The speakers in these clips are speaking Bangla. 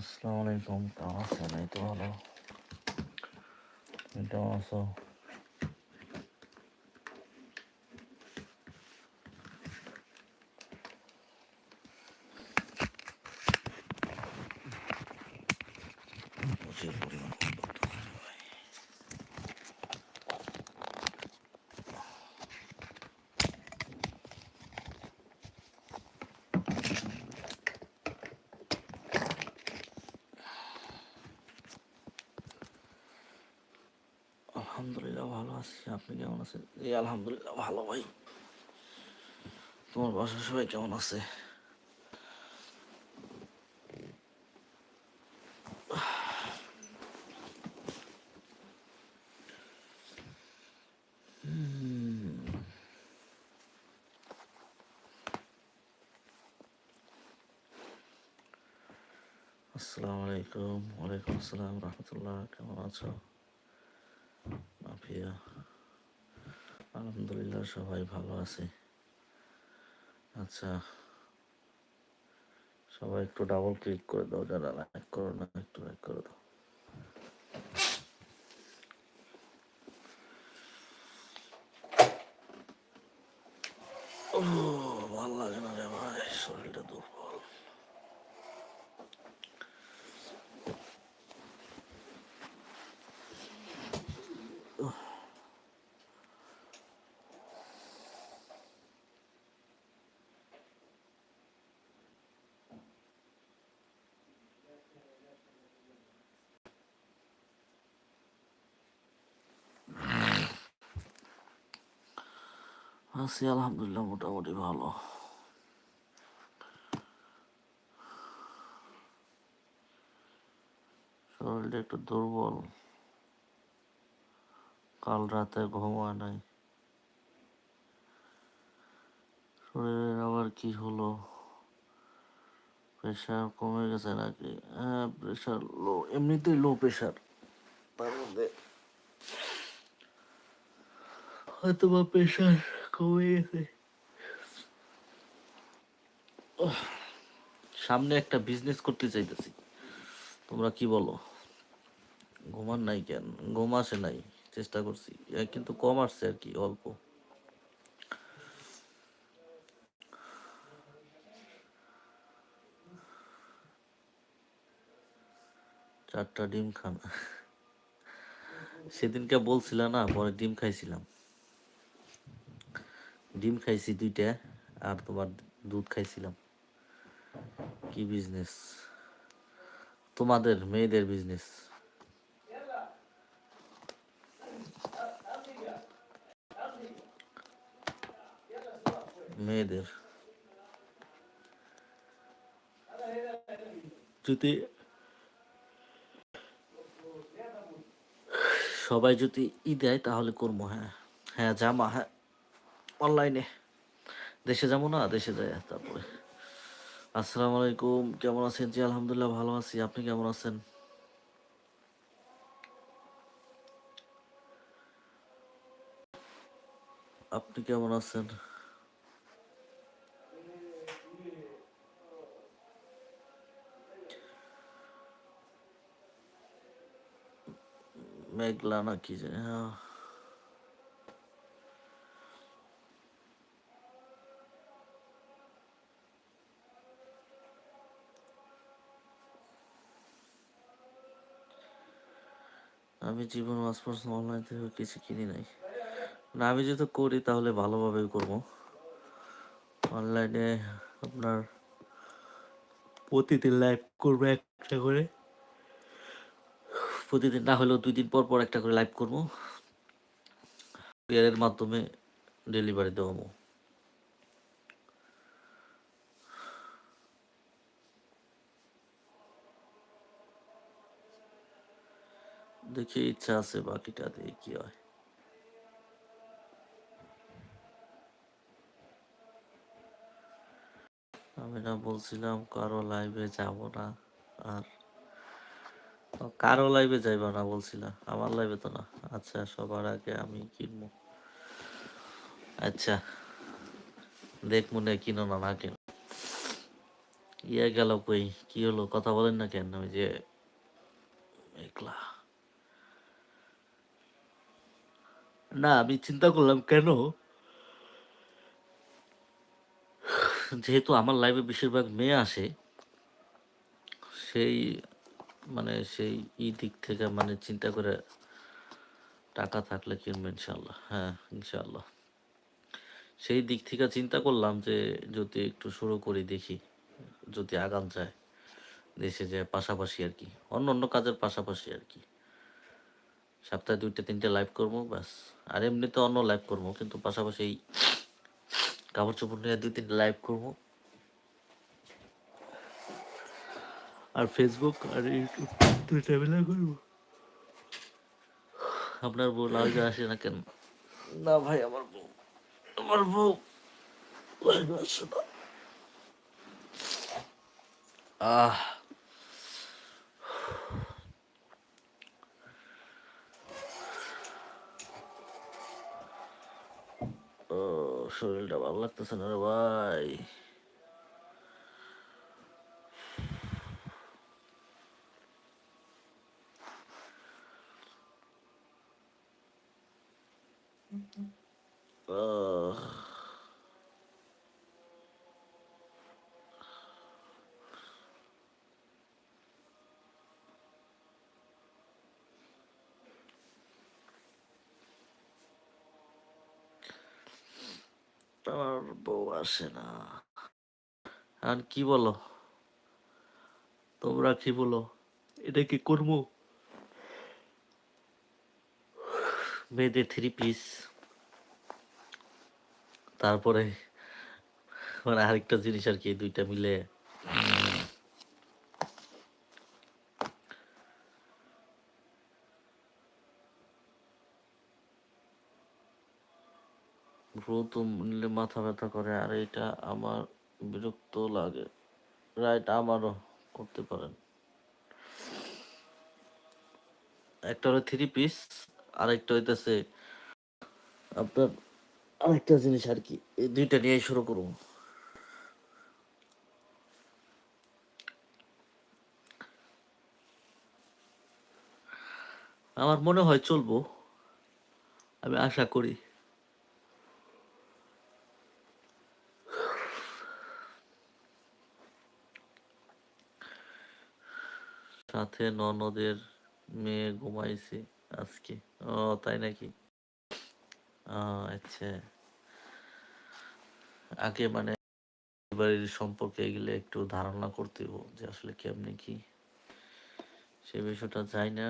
আসসালামু আলাইকুম। কেমন আছেন এই তো ভালো। কেমন আছো প্রচুর পরিমাণ করতে হয় ভাই আলহামদুলিল্লাহ ভালো আছি। আপনি কেমন আছেন? এই আলহামদুলিল্লাহ ভালো ভাই। তোমার বাসার সবাই কেমন আছে? আসসালামু আলাইকুম। ওয়ালাইকুম আসসালাম। রহমতুল্লাহ। কেমন আছো? আলহামদুলিল্লাহ সবাই ভালো আছে। আচ্ছা সবাই একটু ডাবল ক্লিক করে দাও, যারা লাইক করো না, একটু লাইক করে দাও ও ভালো লাগে না রে ভাই শরীরটা দুর্বল আছি, আলহামদুলিল্লাহ, মোটামুটি ভালো। শরীরটা একটু দুর্বল। কাল রাতে ঘুম হয় নাই। শরীরের আবার কি হলো? প্রেশার কমে গেছে নাকি? হ্যাঁ প্রেশার লো এমনিতেই লো প্রেশার তার মধ্যে হয়তো বা প্রেশার সামনে একটা বিজনেস করতে চাইতেছি। তোমরা কি বলো? ঘুমান নাই কেন? ঘুম আসে নাই, চেষ্টা করছি। কিন্তু কম আসছে আর কি, অল্প। চারটা ডিম খান। সেদিনকে বলছিল না, পরে ডিম খাইছিলাম। ডিম খাইছি দুইটা আর তোমার দুধ খাইছিলাম। কি বিজনেস তোমাদের, মেয়েদের বিজনেস মেয়েদের। যদি সবাই যদি ই দেয় তাহলে করব হ্যাঁ। হ্যাঁ জামা হ্যাঁ। অনলাইনে। দেশে যাব না, দেশে যাই তারপরে। আসসালামু আলাইকুম, কেমন আছেন? জি, আলহামদুলিল্লাহ, ভালো আছি। আপনি কেমন আছেন? আপনি কেমন আছেন? মেঘলা নাকি যে হ্যাঁ। আমি জীবন পাসপোর্ট অনলাইন থেকে কিছু কিনি নাই। না, আমি যদি করি, তাহলে ভালোভাবে করব। অনলাইনে আপনার প্রতিদিন লাইভ করব একটা করে। প্রতিদিন না হলেও দুই দিন পর পর একটা করে লাইভ করব। কুরিয়ারের মাধ্যমে ডেলিভারি দেবো দেখি ইচ্ছা আছে বাকিটা দিয়ে কি হয়। আমি না বলছিলাম কারও লাইভে যাব না, আর কারও লাইভে যাইবা না বলছিলাম আমার লাইভে তো না। আচ্ছা সবার আগে আমি কিনবো। আচ্ছা দেখ মনে কিনো না না কেন। ইয়ে গেল কই, কি হলো? কথা বলেন না কেন? ওই যে একলা না, আমি চিন্তা করলাম, কেন? যেহেতু আমার লাইভে বেশিরভাগ মেয়ে আসে, সেই মানে সেই ই দিক থেকে মানে চিন্তা করে টাকা থাকলে কিনবো ইনশাল্লাহ হ্যাঁ ইনশাল্লাহ সেই দিক থেকে চিন্তা করলাম যে যদি একটু শুরু করি দেখি, যদি আগাম যায়, দেশে যায় পাশাপাশি আর কি অন্য অন্য কাজের পাশাপাশি আর কি। সপ্তাহে দুইটা তিনটে লাইভ করব ব্যাস। আর এমনিতে অন্য লাইভ করব কিন্তু পাশাপাশি এই কাপড় চোপড় নিয়ে দুই তিনটে লাইভ করব। আর ফেসবুক আর ইউটিউব দুইটা মিলে করব। আপনার বউ লাইভে আসে না কেন? না ভাই আমার বউ। আমার বউ আসে না। আহ। শরীরটা ভালো লাগতেছে না রে ভাই আহ আমার বউ আসে না। আর কি বলো? তোমরা কি বলো? এটা কি করব? মেয়েদের থ্রি পিস। তারপরে মানে আরেকটা জিনিস আর কি দুইটা মিলে। ভ্রত নিলে মাথা ব্যথা করে আর এটা আমার বিরক্ত লাগে। রাইট, আমারও করতে পারেন। একটা হলো থ্রি পিস আরেকটা হইতেছে আপনার আরেকটা জিনিস আর কি, এই দুইটা নিয়ে শুরু করুন। আমার মনে হয় চলবো, আমি আশা করি। সাথে ননদের মেয়ে ঘুমাইছে আজকে। ও, তাই নাকি? আচ্ছা। আগে মানে বাড়ির সম্পর্কে এগুলো একটু ধারণা করতে যে আসলে কেমনি কি। সে বিষয়টা যাই না।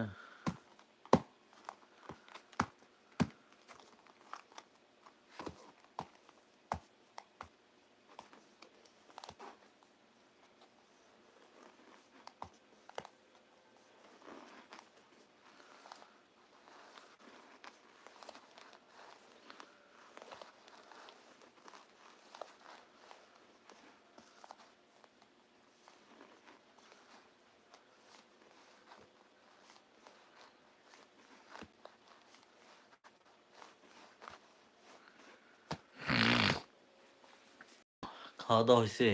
খাওয়া দাওয়া হয়েছে।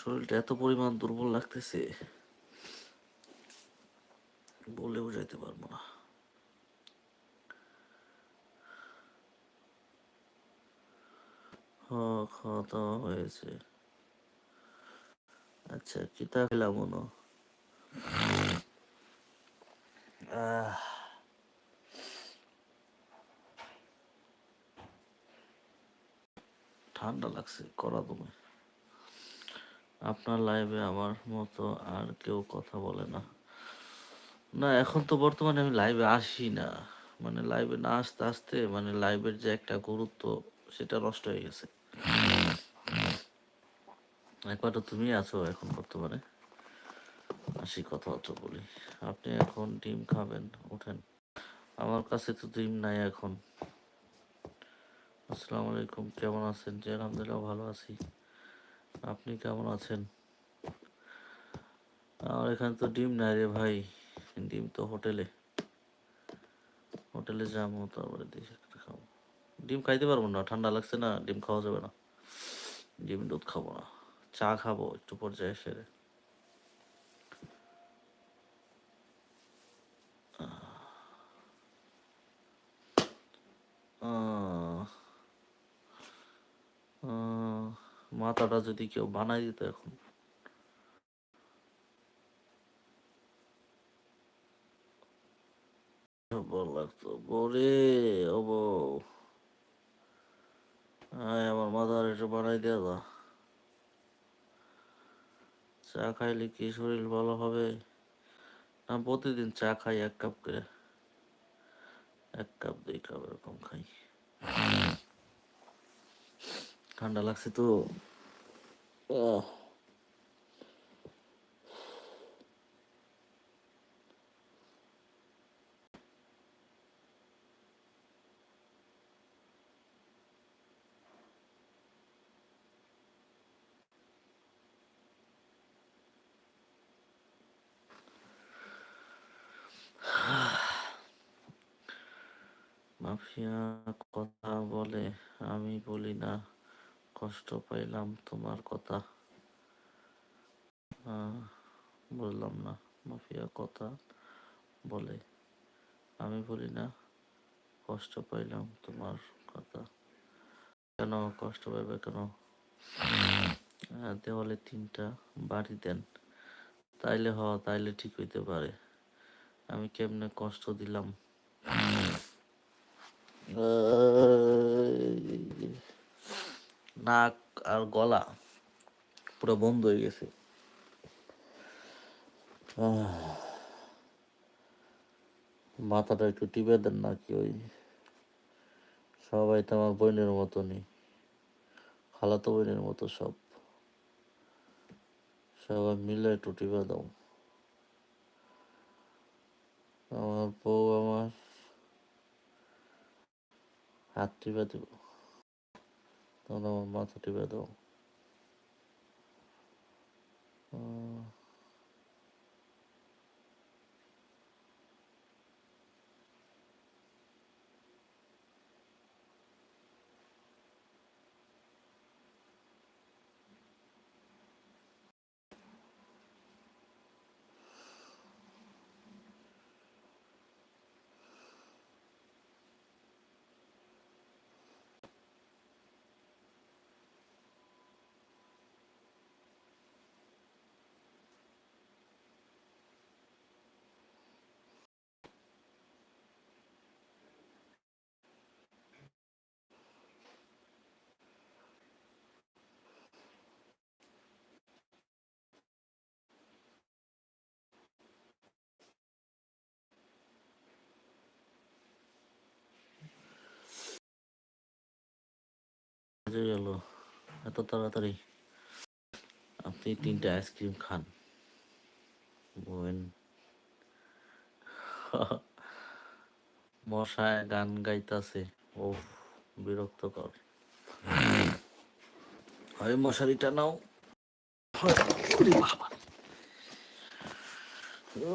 শরীরটা এত পরিমাণ দুর্বল লাগতেছে বলে বোঝাইতে পারব না হ্যাঁ হয়েছে। আচ্ছা কিতা খেলাম ঠান্ডা লাগছে করা তুমি আপনার লাইভে আমার মতো আর কেউ কথা বলে না। না, এখন তো বর্তমানে আমি লাইভে আসি না। মানে লাইভে না আসতে আসতে মানে লাইভের যে একটা গুরুত্ব, সেটা নষ্ট হয়ে গেছে। একমাত্র তুমি আছো এখন বর্তমানে। আসি কথাবার্তা বলি। আপনি এখন ডিম খাবেন, ওঠেন। আমার কাছে তো ডিম নাই এখন। আসসালামু আলাইকুম, কেমন আছেন? জি, আলহামদুলিল্লাহ, ভালো আছি। আপনি কেমন আছেন? আমার এখানে তো ডিম নাই রে ভাই। ডিম তো হোটেলে। হোটেলে যাব, তারপরে দেখে। ডিম খাইতে পারব না, ঠান্ডা লাগছে না, ডিম খাওয়া যাবে না। ডিম, দুধ খাব না, চা খাব একটু পর্যায়ে সেরে মাথাটা যদি কেউ বানাই দিত এখন। বল লাগতো বরে ও বউ আয় আমার মাথার একটু বানাই দেওয়া বা চা খাইলে কি শরীর ভালো হবে? না প্রতিদিন চা খাই এক কাপ করে। এক কাপ দুই কাপ এরকম খাই। ঠান্ডা লাগছে তো? আহ, মাফিয়া কথা বলে আমি বলি না কষ্ট পাইলাম তোমার কথা। আহ, বুঝলাম না মাফিয়া কথা বলে আমি বলি না কষ্ট পাইলাম তোমার কথা। কেন কষ্ট পাইবে কেন? দেওয়ালে তিনটা বাড়ি দেন তাইলে হ তাইলে ঠিক হইতে পারে। আমি কেমনে কষ্ট দিলাম? নাক আর গলা পুরো বন্ধ হয়ে গেছে। মাথাটা একটু টিপে দেন নাকি ওই সবাই তো আমার বোনের মতনই, খালাতো বোনের মতো সব। সবাই মিলে একটু টিপে দাও। আমার বউ আমার হাত টিপে দেব। তখন আমার মাথা টিপে দাও। বেজে গেল। এত তাড়াতাড়ি। আপনি তিনটা আইসক্রিম খান। বোন মশায় গান গাইতাছে। ও বিরক্তকর। হয় মশারিটা নাও। ও,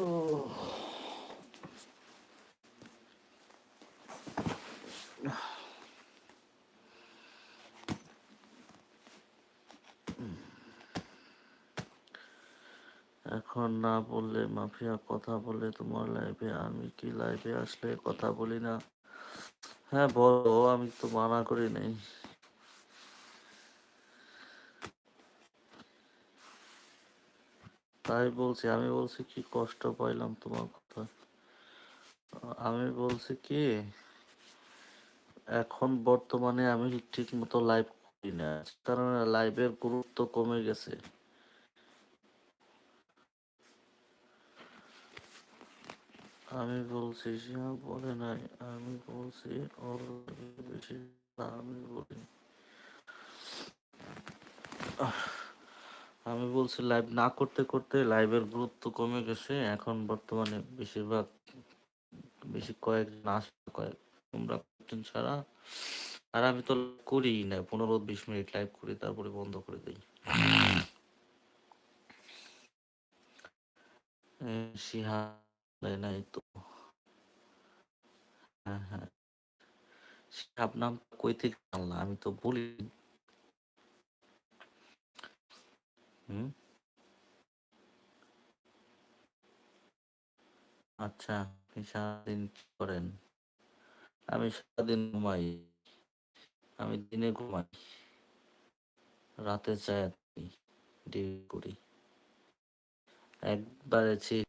এখন না বললে মাফিয়া কথা বলে তোমার লাইভে আমি কি লাইভে আসলে কথা বলি না? হ্যাঁ বলো, আমি তো মানা করি নাই। তাই বলছি, আমি বলছি কি কষ্ট পাইলাম তোমার কথা? আমি বলছি কি, এখন বর্তমানে আমি ঠিক মতো লাইভ করি না। কারণ লাইভের গুরুত্ব কমে গেছে। আমি বলছি সীমা বলে নাই, আমি বলছি বেশি আমি বলি আমি বলছি লাইভ না করতে করতে লাইভের গুরুত্ব কমে গেছে, এখন বর্তমানে বেশিরভাগ, বেশি কয়েকজন আসে কয়েক তোমরা কয়েকজন ছাড়া। আর আমি তো করি না, পনেরো বিশ মিনিট লাইভ করি, তারপরে বন্ধ করে দিই। শিহাব দেয় নাই তো। হ্যাঁ হ্যাঁ। কই থেকে আনলা? আমি তো বলি হুম? আচ্ছা আপনি সারাদিন করেন? আমি সারাদিন ঘুমাই। আমি দিনে ঘুমাই। রাতে চাই ডিউটি করি। একবারে ছি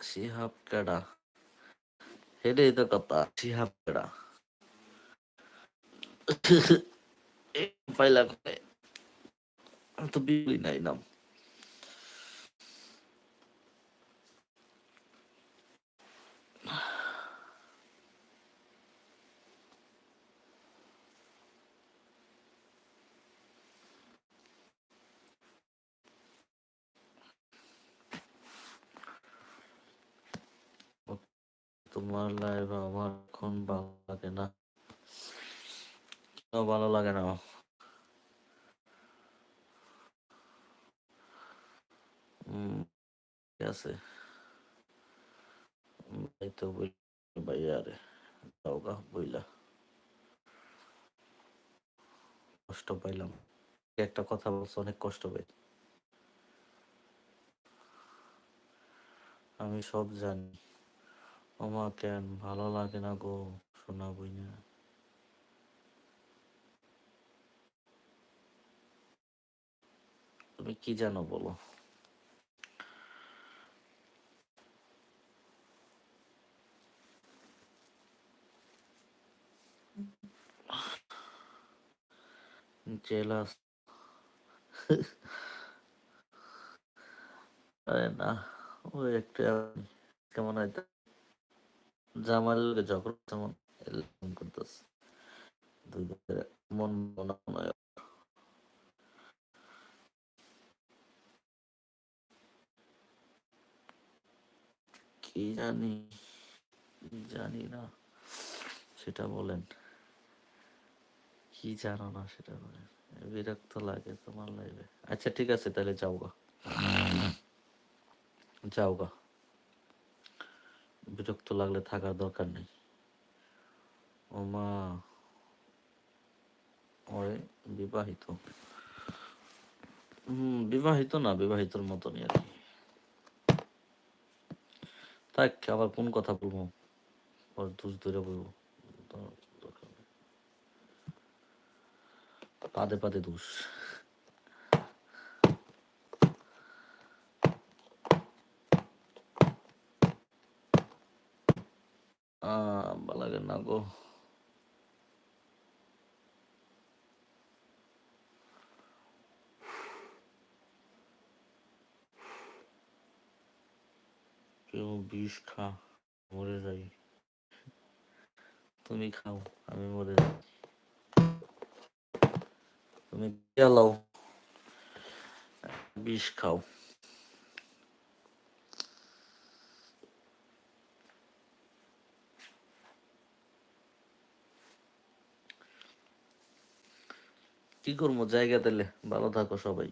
শিহাব কেডা হেডেই তো কথা শিহাব কেডা পাইলা তো বিবি নাই নাম তোমার লাইভ আমার এখন ভালো লাগে না? কেন ভালো লাগে না। ঠিক আছে। এই তো বই ভাইয়া রে যাও গা বইলা। কষ্ট পাইলাম। একটা কথা বলছো, অনেক কষ্ট পাই। আমি সব জানি। ওমা কেন ভালো লাগে না গো শোনা না তুমি কি জানো বলো? জেলাস। আরে না, ওই একটা কেমন হয়তো জামাল যখন তেমন করতেছে। মন মনে কি জানি জানি না, সেটা বলেন। কি জানো না সেটা বলেন। বিরক্ত লাগে তোমার লাইফে। আচ্ছা ঠিক আছে, তাহলে যাও গা। যাও গা। বিরক্ত লাগলে থাকার দরকার নেই। ও মা, ওরে বিবাহিত। হম, বিবাহিত না, বিবাহিতর মতনই আর কি। থাক, আবার কোন কথা বলব? পর দুষ ধরে বলব। পাদে পাদে দুষ। লাগে না গো কেউ বিষ খা মরে যাই তুমি খাও আমি মরে যাই তুমি গেলাও বিষ খাও কি করব? জায়গা দিলে ভালো থাকো সবাই।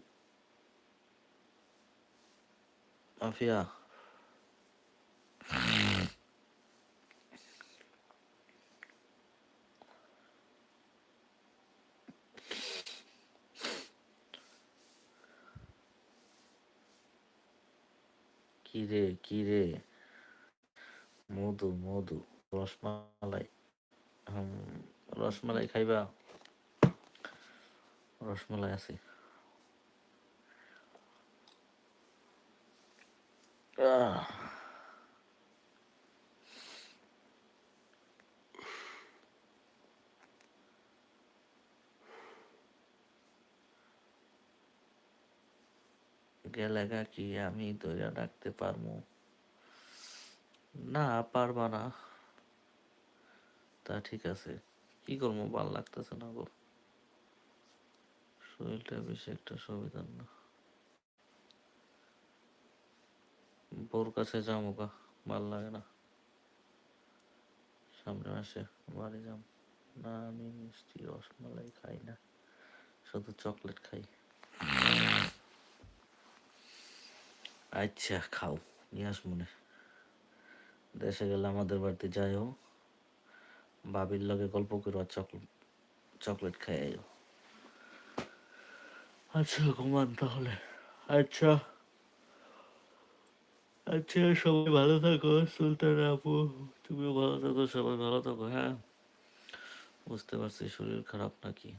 আফিয়া। কি রে কি রে? মধু মধু, রসমালাই। রসমালাই খাইবা? রসমালাই আছে। গেলেগা কি আমি ধরে রাখতে পারব না, পারবা না। তা ঠিক আছে। কি করব ভালো লাগতেছে না গো? শরীরটা বেশি একটা সুবিধার না। বোর কাছে গা, ভালো লাগে না। সামনে মাসে বাড়ি যাম। না, আমি মিষ্টি রসমালাই খাই না, শুধু চকলেট খাই। আচ্ছা খাও, নিয়ে আস মনে দেশে গেলে আমাদের বাড়িতে যাই যাইও বাবির লগে গল্প করো চকলেট চকলেট খাই খাইও আচ্ছা ঘুমান তাহলে। আচ্ছা। আচ্ছা সবাই ভালো থাকো, সুলতান আপু। তুমিও ভালো থাকো, সবাই ভালো থাকো হ্যাঁ? বুঝতে পারছি, শরীর খারাপ নাকি?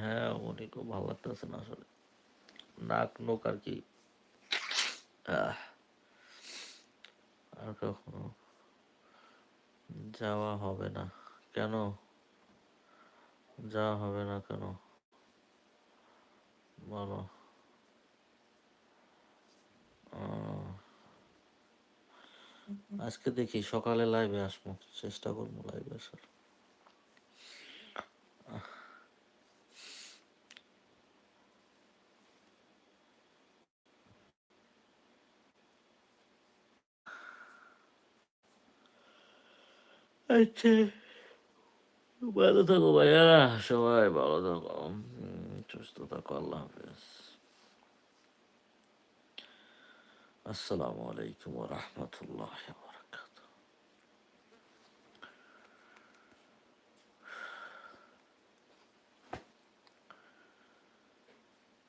হ্যাঁ খুব ভালো লাগতেছে না আসলে। নাক নোক আর কি। আর কখনো যাওয়া হবে না। কেন? যাওয়া হবে না কেন? বলো আহ, আজকে দেখি সকালে লাইভে আসব। চেষ্টা করব লাইভে আসার। আচ্ছা। ভালো থাকো ভাইয়া সবাই ভালো থাকো। সুস্থ থাকো আল্লাহ হাফেজ। আসসালামু আলাইকুম রহমতুল্লাহ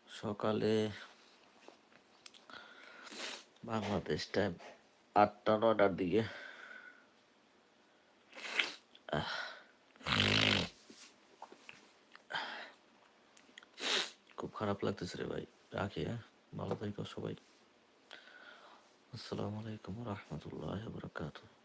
সকালে বাংলাদেশ টাইম আটটা নটার দিকে। খুব খারাপ লাগতেছে রে ভাই। রাখি হ্যাঁ? ভালো থাকো সবাই। আসসালামু আলাইকুম রহমতুল্লাহ বরকাতুহ।